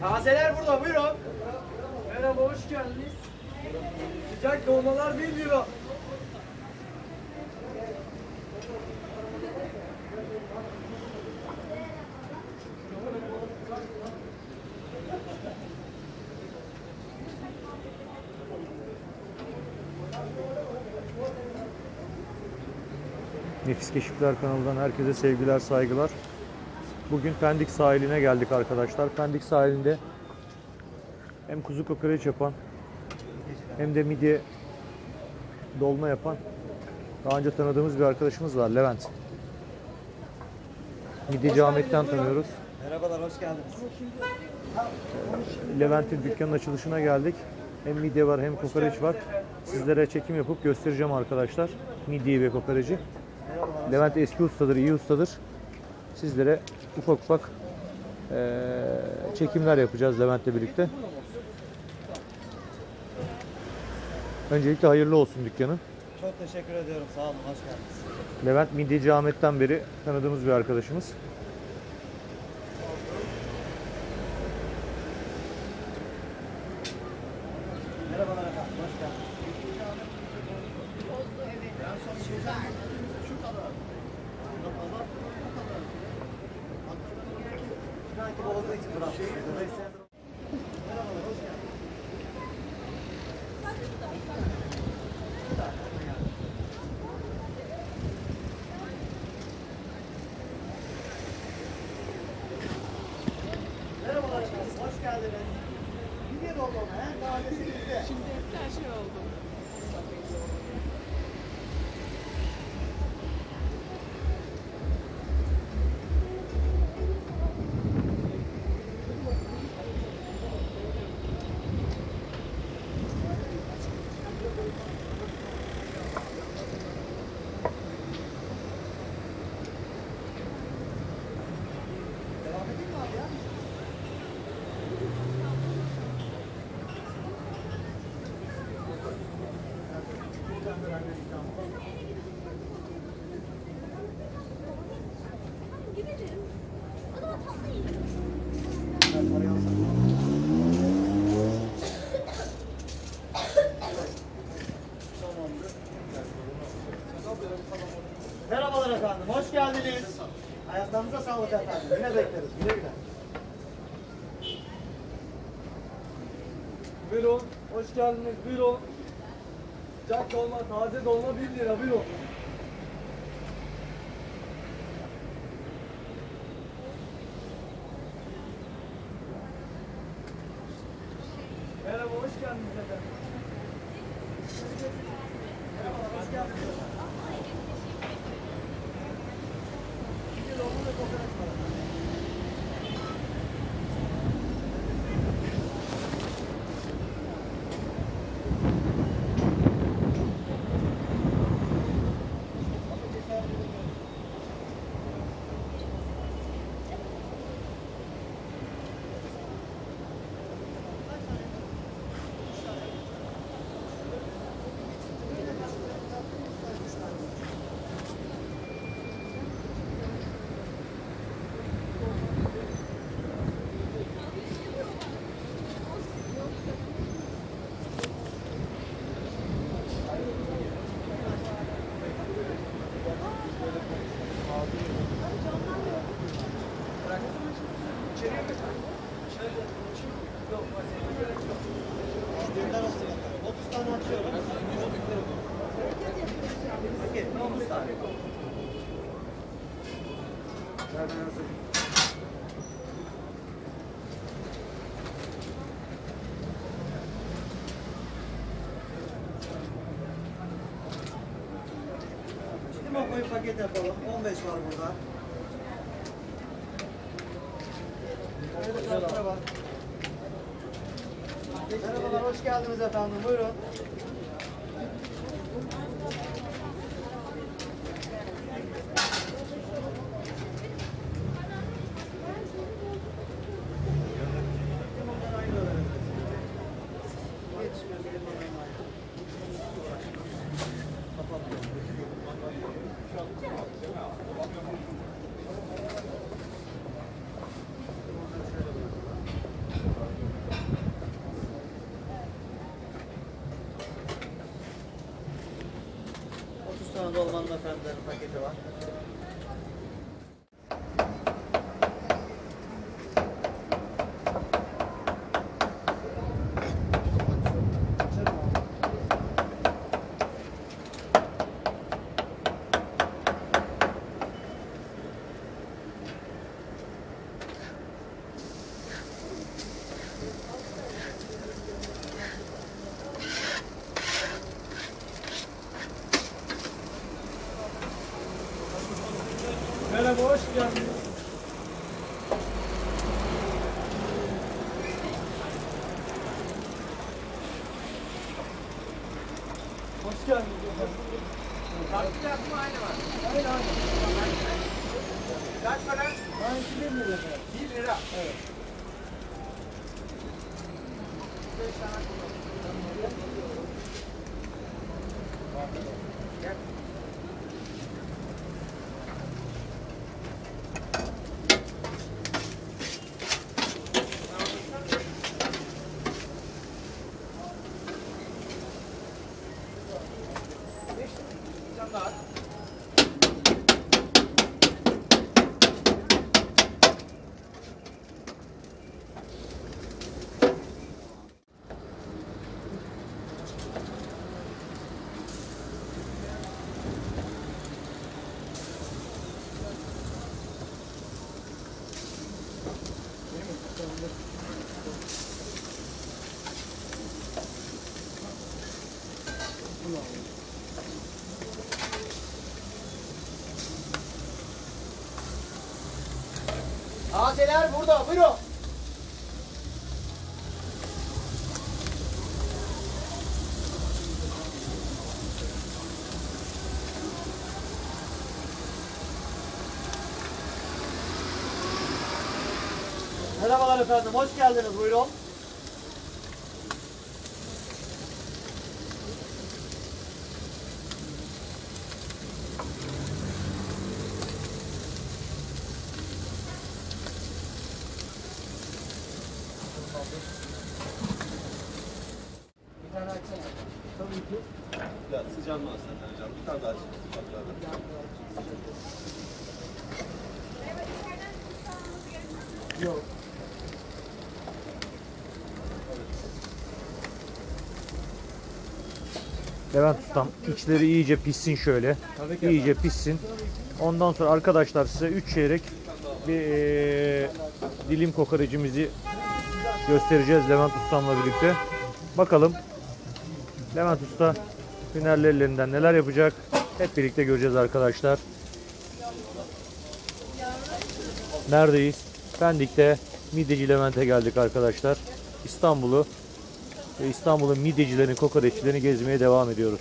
Tazeler burada buyurun. Merhaba, hoş geldiniz. Sıcak dolmalar 1 lira. Nefis Keşifler kanalından herkese sevgiler, saygılar. Bugün Pendik sahiline geldik arkadaşlar. Pendik sahilinde hem kuzu kokoreç yapan hem de midye dolma yapan daha önce tanıdığımız bir arkadaşımız var Levent. Midyeci Ahmet'ten tanıyoruz. Merhabalar hoş geldiniz. Levent'in dükkanın açılışına geldik. Hem midye var hem kokoreç var. Sizlere çekim yapıp göstereceğim arkadaşlar. Midyeyi ve kokoreci. Levent eski ustadır, iyi ustadır. Sizlere ufak ufak eee, çekimler yapacağız Levent'le birlikte. Öncelikle hayırlı olsun dükkanın. Çok teşekkür ediyorum. Sağ olun. Hoş geldiniz. Levent Midyeci Ahmet'ten beri tanıdığımız bir arkadaşımız. Merhabalar efendim. Hoş geldiniz. Belki bozduğu için bıraktım. Dolayısıyla Merhabalar, hoş geldiniz. Merhabalar efendim, hoş geldiniz. Midye dolma mı? He? Tazesi bizde. Şimdi hep her şey oldu. Devam edeyim mi abi ya? Ben parayı alsam. Merhabalar efendim, hoş geldiniz. Ayaklarınıza sağlık efendim. Yine bekleriz, güle güle. Buyurun, hoş geldiniz. Buyurun. Sıcak dolma, taze dolma 1 lira. Buyurun. Merhaba, hoş geldiniz efendim. Merhabalar, hoş geldiniz. Bir dolma ve kokoreç var efendim. Birden olsun efendim. 30 tane açıyorum. Peki, 30 tane. Limon koyup paket yapalım. 15 var burada. Evet, merhaba. Merhabalar, hoş geldiniz efendim. Buyurun. Hanımefendilerin paketi var. Hoş geldiniz. Hoş geldiniz efendim. Farklı yapma aynı var. Hayır, hayır. Kaç para? Ben 2000 lira efendim. 1 lira. Evet. Beş tane Gel. Tazeler burada, buyurun. Merhabalar efendim, hoş geldiniz. Buyurun. Hocam. Bir tane daha. Yok. Levent Ustam içleri iyice pişsin şöyle. İyice pişsin. Ondan sonra arkadaşlar size 3 çeyrek bir eee, dilim kokorecimizi göstereceğiz Levent Ustam'la birlikte. Bakalım Levent Usta hünerli ellerinden neler yapacak hep birlikte göreceğiz arkadaşlar. Neredeyiz? Pendik'te Midyeci Levent'e geldik arkadaşlar. İstanbul'u ve İstanbul'un midyecilerini, kokoreççilerini gezmeye devam ediyoruz.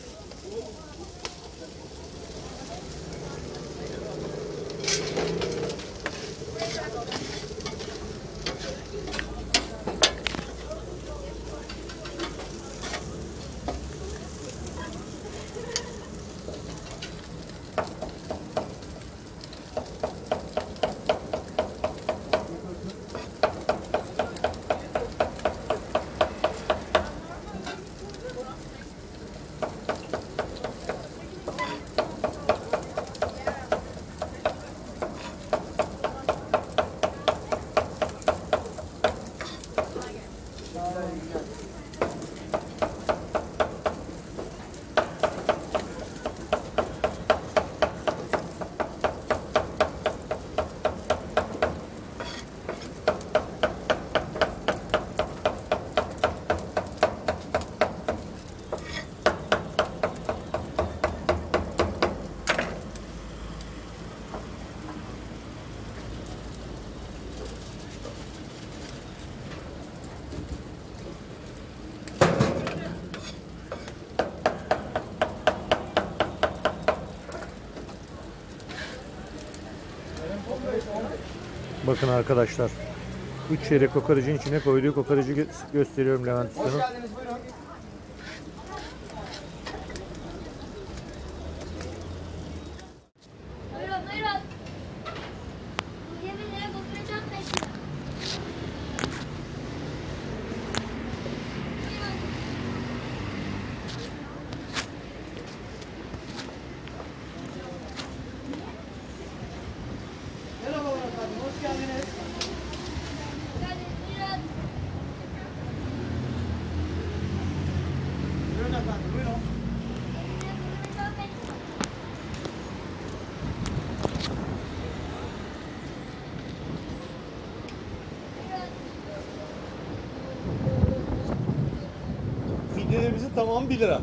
Bakın arkadaşlar. 3 çeyrek kokorecin içine koyduğu kokoreci gö- gösteriyorum Levent Usta'nın. Fidyerimizin tamamı 1 lira.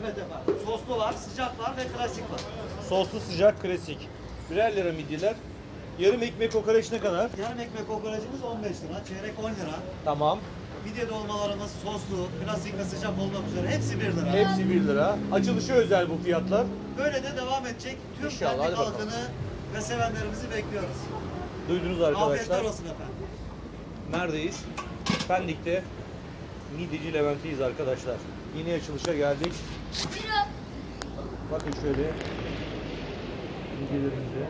Evet efendim. Soslu var, sıcak var ve klasik var. Soslu sıcak klasik. Birer lira midyeler. Yarım ekmek kokoreç ne kadar? Yarım ekmek kokoreçimiz 15 lira, çeyrek 10 lira. Tamam. Midye dolmalarımız soslu, klasik ve sıcak olmak üzere hepsi 1 lira. Hepsi 1 lira. Açılışı özel bu fiyatlar. Böyle de devam edecek. Tüm İnşallah, Pendik hadi bakalım. halkını ve sevenlerimizi bekliyoruz. Duydunuz Afiyetler arkadaşlar. olsun efendim. Neredeyiz? Pendik'te Midyeci Levent'teyiz arkadaşlar. Yeni açılışa geldik. Bakın şöyle. Midyelerimize.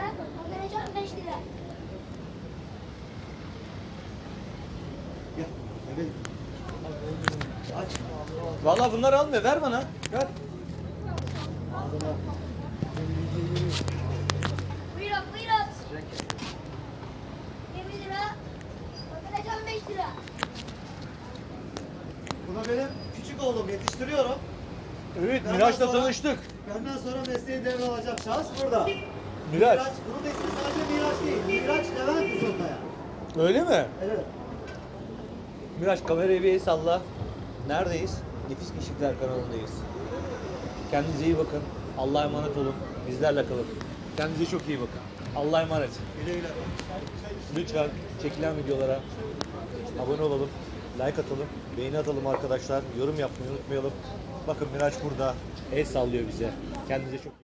Ha? Kokoreç 15 lira. Valla bunlar almıyor. Ver bana. Ver. Buyurun buyurun. 20 lira. Kokoreç 15 lira. Bu da benim küçük oğlum yetiştiriyorum. Evet Benden Miraç'la sonra- tanıştık. Benden sonra mesleği devralacak şahıs burada. Miraç. Bunun ismi sadece Miraç değil. Miraç Levent Uzun'da Öyle mi? Evet. Miraç kamerayı bir salla. Neredeyiz? Nefis Keşifler kanalındayız. Kendinize iyi bakın. Allah'a emanet olun. Bizlerle kalın. Kendinize çok iyi bakın. Allah'a emanet. Lütfen çekilen videolara abone olalım, like atalım, beğeni atalım arkadaşlar. Yorum yapmayı unutmayalım. Bakın Miraç burada el sallıyor bize. Kendinize çok